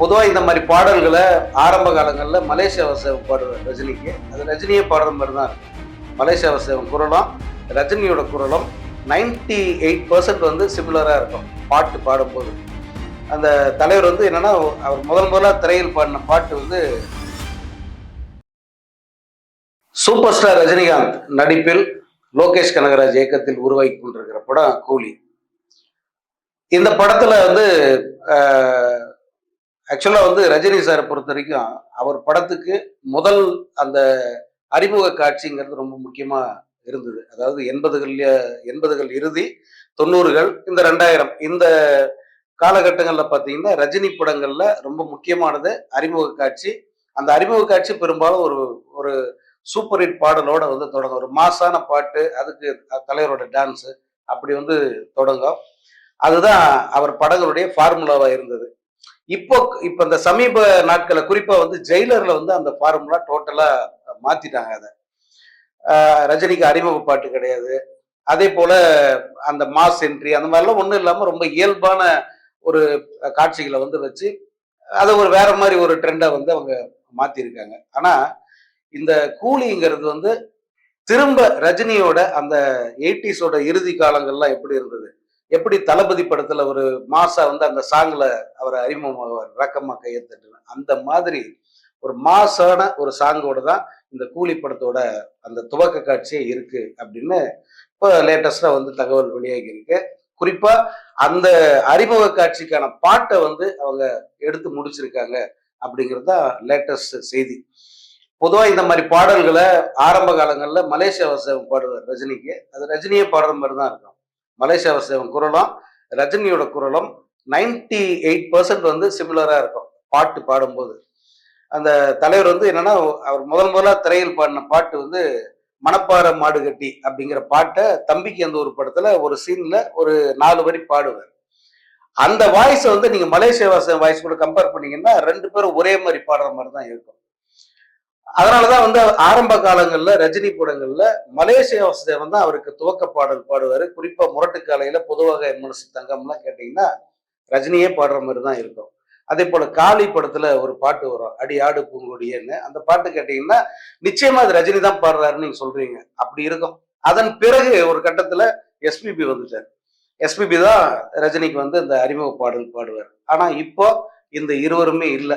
பொதுவாக இந்த மாதிரி பாடல்களை ஆரம்ப காலங்களில் மலேசிய வசவம் பாடுவார் ரஜினிக்கு. அது ரஜினியே பாடுற மாதிரி தான் இருக்கும் மலேசிய வசவம் குரலும் ரஜினியோட குரலும் நைன்டி எயிட் பர்சன்ட் வந்து சிமிலராக இருக்கும் பாட்டு பாடும்போது. அந்த தலைவர் வந்து என்னன்னா அவர் முதல் முதலாக திரையில் பாடின பாட்டு வந்து சூப்பர் ஸ்டார் ரஜினிகாந்த் நடிப்பில் லோகேஷ் கனகராஜ் இயக்கத்தில் உருவாக்கி கொண்டிருக்கிற படம் கூலி. இந்த படத்துல வந்து ஆக்சுவலாக வந்து ரஜினி சாரை பொறுத்த வரைக்கும் அவர் படத்துக்கு முதல் அந்த அறிமுக காட்சிங்கிறது ரொம்ப முக்கியமாக இருந்தது. அதாவது எண்பதுகள் எண்பதுகள் இறுதி தொண்ணூறுகள் இந்த ரெண்டாயிரம். இந்த காலகட்டங்களில் பார்த்தீங்கன்னா ரஜினி படங்களில் ரொம்ப முக்கியமானது அறிமுக காட்சி. அந்த அறிமுக காட்சி பெரும்பாலும் ஒரு ஒரு சூப்பர் ஹிட் பாடலோட வந்து தொடங்கும். ஒரு மாசான பாட்டு அதுக்கு தலைவரோட டான்ஸு அப்படி வந்து தொடங்கும். அதுதான் அவர் படங்களுடைய ஃபார்முலாவாக இருந்தது. இப்போ இப்போ இந்த சமீப நாட்களை குறிப்பாக வந்து ஜெயிலரில் வந்து அந்த ஃபார்முலா டோட்டலாக மாற்றிட்டாங்க அதை. ரஜினிக்கு அறிமுக பாட்டு கிடையாது. அதே போல் அந்த மாஸ் என்ட்ரி அந்த மாதிரிலாம் ஒன்றும் இல்லாமல் ரொம்ப இயல்பான ஒரு காட்சிகளை வந்து வச்சு அதை ஒரு வேற மாதிரி ஒரு ட்ரெண்டை வந்து அவங்க மாற்றிருக்காங்க ஆனால் இந்த கூலிங்கிறது வந்து திரும்ப ரஜினியோட அந்த எயிட்டிஸோட இறுதி காலங்கள்லாம் எப்படி இருந்தது? எப்படி தளபதி படத்துல ஒரு மாசா வந்து அந்த சாங்ல அவரை அறிமுகமாவார் கையை கையெழுத்து அந்த மாதிரி ஒரு மாசான ஒரு சாங்கோட தான் இந்த கூலி படத்தோட அந்த துவக்க காட்சியே இருக்கு அப்படின்னு இப்போ லேட்டஸ்டா வந்து தகவல் வெளியாகி இருக்கு. குறிப்பா அந்த அறிமுக காட்சிக்கான பாட்டை வந்து அவங்க எடுத்து முடிச்சிருக்காங்க அப்படிங்கிறது தான் லேட்டஸ்ட் செய்தி. பொதுவாக இந்த மாதிரி பாடல்களை ஆரம்ப காலங்களில் மலேசியாவை பாடுவார் ரஜினிக்கு. அது ரஜினியே பாடுற மாதிரி தான் இருக்கும். மலேசிய வசவம் குரலும் ரஜினியோட குரலும் நைன்டி எயிட் பர்சன்ட் வந்து சிமிலராக இருக்கும் பாட்டு பாடும்போது. அந்த தலைவர் வந்து என்னன்னா அவர் முதல் முதலாக திரையில் பாடின பாட்டு வந்து மணப்பாறை மாடு கட்டி அப்படிங்கிற பாட்டை தம்பிக்கு அந்த ஒரு படத்துல ஒரு சீன்ல ஒரு நாலு வரி பாடுவார். அந்த வாய்ஸை வந்து நீங்க மலேசிய வாச வாய்ஸ் கூட கம்பேர் பண்ணீங்கன்னா ரெண்டு பேரும் ஒரே மாதிரி பாடுற மாதிரி தான் இருக்கும். அதனாலதான் வந்து ஆரம்ப காலங்கள்ல ரஜினி படங்கள்ல மலேசிய வாசுதேவன் தான் அவருக்கு துவக்க பாடல் பாடுவாரு. குறிப்பா முரட்டு காலையில பொதுவாக என் மனசு தங்கம்லாம் கேட்டீங்கன்னா ரஜினியே பாடுற மாதிரி தான் இருக்கும். அதே போல காளி படத்துல ஒரு பாட்டு வரும். அடி ஆடு பூங்கொடியன்னு. அந்த பாட்டு கேட்டீங்கன்னா நிச்சயமா அது ரஜினி தான் பாடுறாருன்னு நீங்க சொல்றீங்க. அப்படி இருக்கும். அதன் பிறகு ஒரு கட்டத்துல எஸ்பிபி வந்துட்டார். எஸ்பிபி தான் ரஜினிக்கு வந்து இந்த அறிமுக பாடல் பாடுவார். ஆனா இப்போ இந்த இருவருமே இல்லை.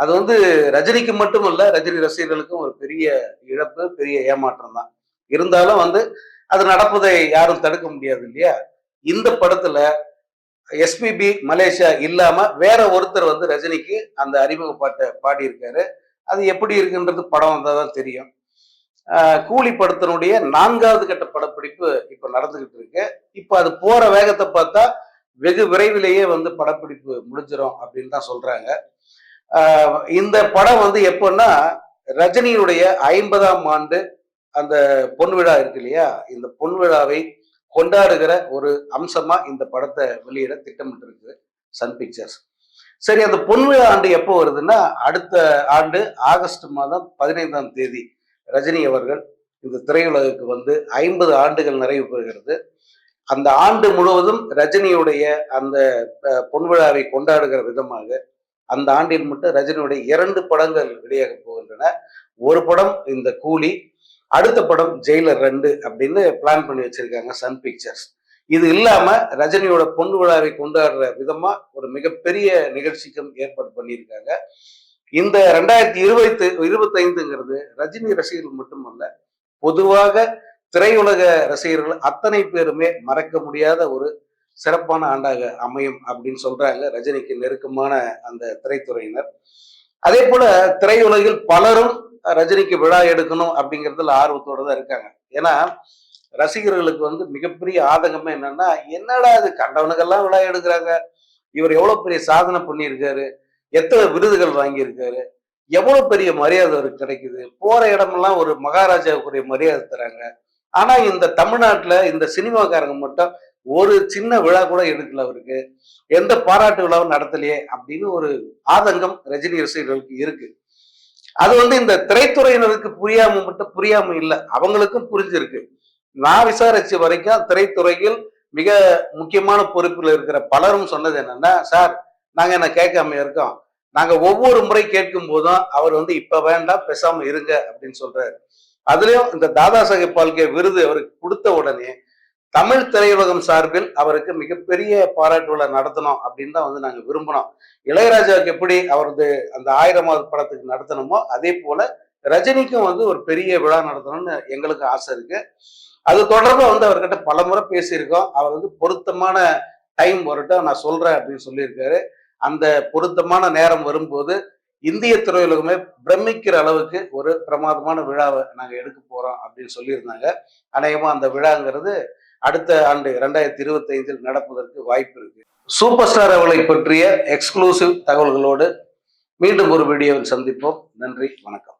அது வந்து ரஜினிக்கு மட்டும் இல்ல ரஜினி ரசிகர்களுக்கும் ஒரு பெரிய இழப்பு பெரிய ஏமாற்றம் தான். இருந்தாலும் வந்து அது நடப்பதை யாரும் தடுக்க முடியாது இல்லையா? இந்த படத்துல எஸ்பிபி மலேசியா இல்லாம வேற ஒருத்தர் வந்து ரஜினிக்கு அந்த அறிமுக பாட்டை பாடியிருக்காரு. அது எப்படி இருக்குன்றது படம் வந்தால் தான் தெரியும். கூலி படத்தினுடைய நான்காவது கட்ட படப்பிடிப்பு இப்போ நடந்துகிட்டு இருக்கு. இப்போ அது போற வேகத்தை பார்த்தா வெகு விரைவிலேயே வந்து படப்பிடிப்பு முடிஞ்சிடும் அப்படின்னு தான் சொல்றாங்க. இந்த படம் வந்து எப்போன்னா ரஜினியுடைய ஐம்பதாம் ஆண்டு அந்த பொன் விழா இருக்கு இல்லையா? இந்த பொன் விழாவை கொண்டாடுகிற ஒரு அம்சமா இந்த படத்தை வெளியிட திட்டமிட்டு இருக்குது சன் பிக்சர்ஸ். சரி அந்த பொன் விழா ஆண்டு எப்போ வருதுன்னா அடுத்த ஆண்டு ஆகஸ்ட் மாதம் பதினைந்தாம் தேதி ரஜினி அவர்கள் இந்த திரையுலகுக்கு வந்து ஐம்பது ஆண்டுகள் நிறைவு பெறுகிறது. அந்த ஆண்டு முழுவதும் ரஜினியுடைய அந்த பொன் விழாவை கொண்டாடுகிற விதமாக அந்த ஆண்டில் மட்டும் ரஜினியுடைய இரண்டு படங்கள் வெளியாக போகின்றன. ஒரு படம் இந்த கூலி அடுத்த படம் ஜெயிலர் ரெண்டு அப்படின்னு பிளான் பண்ணி வச்சிருக்காங்க சன் பிக்சர்ஸ் இது இல்லாம ரஜினியோட பொண்ணு விழாவை கொண்டாடுற விதமா ஒரு மிகப்பெரிய நிகழ்ச்சிக்கும் ஏற்பாடு பண்ணியிருக்காங்க. இந்த ரெண்டாயிரத்தி இருபத்தி இருபத்தைந்துங்கிறது ரஜினி ரசிகர்கள் மட்டுமல்ல பொதுவாக திரையுலக ரசிகர்கள் அத்தனை பேருமே மறக்க முடியாத ஒரு சிறப்பான ஆண்டாக அமையும் அப்படின்னு சொல்றாங்க. ரஜினிக்கு நெருக்கமான அந்த திரைத்துறையினர். அதே போல திரையுலகில் பலரும் ரஜினிக்கு விழா எடுக்கணும் அப்படிங்கிறதுல ஆர்வத்தோட தான் இருக்காங்க. ஏன்னா ரசிகர்களுக்கு வந்து மிகப்பெரிய ஆதங்கமே என்னன்னா என்னடா அது கண்டவனுக்கெல்லாம் விழா எடுக்கிறாங்க. இவர் எவ்வளவு பெரிய சாதனை பண்ணியிருக்காரு. எத்தனை விருதுகள் வாங்கியிருக்காரு. எவ்வளவு பெரிய மரியாதை அவருக்கு கிடைக்குது. போற இடமெல்லாம் ஒரு மகாராஜாவுக்குரிய மரியாதை தராங்க. ஆனா இந்த தமிழ்நாட்டுல இந்த சினிமாக்காரங்க மட்டும் ஒரு சின்ன விழா கூட எடுக்கல அவருக்கு? எந்த பாராட்டு விழாவும் நடத்தலையே அப்படின்னு ஒரு ஆதங்கம் ரஜினி ரசிகர்களுக்கு இருக்கு. அது வந்து இந்த திரைத்துறையினருக்கு புரியாம மட்டும் புரியாம இல்லை. அவங்களுக்கும் புரிஞ்சிருக்கு. நான் விசாரிச்ச வரைக்கும் திரைத்துறையில் மிக முக்கியமான பொறுப்பில் இருக்கிற பலரும் சொன்னது என்னன்னா சார் நாங்க என்ன கேட்காம இருக்கோம். நாங்க ஒவ்வொரு முறை கேட்கும் போதும் அவர் வந்து இப்ப வேண்டாம் பேசாம இருங்க அப்படின்னு சொல்றாரு. அதுலயும் இந்த தாதா சாஹேப் பால்கே விருது அவருக்கு கொடுத்த உடனே தமிழ் திரையுலகம் சார்பில் அவருக்கு மிகப்பெரிய பாராட்டு விழா நடத்தணும் அப்படின்னு தான் வந்து நாங்கள் விரும்பினோம் இளையராஜாவுக்கு எப்படி அவரது அந்த ஆயிரமாவது படத்துக்கு நடத்தணுமோ அதே போல ரஜினிக்கும் வந்து ஒரு பெரிய விழா நடத்தணும்னு எங்களுக்கு ஆசை இருக்கு. அது தொடர்பாக வந்து அவர்கிட்ட பலமுறை பேசியிருக்கோம். அவர் வந்து பொருத்தமான டைம் வரட்டும் நான் சொல்றேன் அப்படின்னு சொல்லியிருக்காரு. அந்த பொருத்தமான நேரம் வரும்போது இந்திய திரையுலகமே பிரமிக்கிற அளவுக்கு ஒரு பிரமாதமான விழாவை நாங்கள் எடுக்க போறோம் அப்படின்னு சொல்லியிருந்தாங்க. அநேகமாக அந்த விழாங்கிறது அடுத்த ஆண்டு ரெண்டாயிரத்தி இருபத்தி ஐந்தில் நடப்பதற்கு வாய்ப்பு இருக்கு. சூப்பர் ஸ்டார் அவளை பற்றிய எக்ஸ்க்ளூசிவ் தகவல்களோடு மீண்டும் ஒரு வீடியோவில் சந்திப்போம். நன்றி வணக்கம்.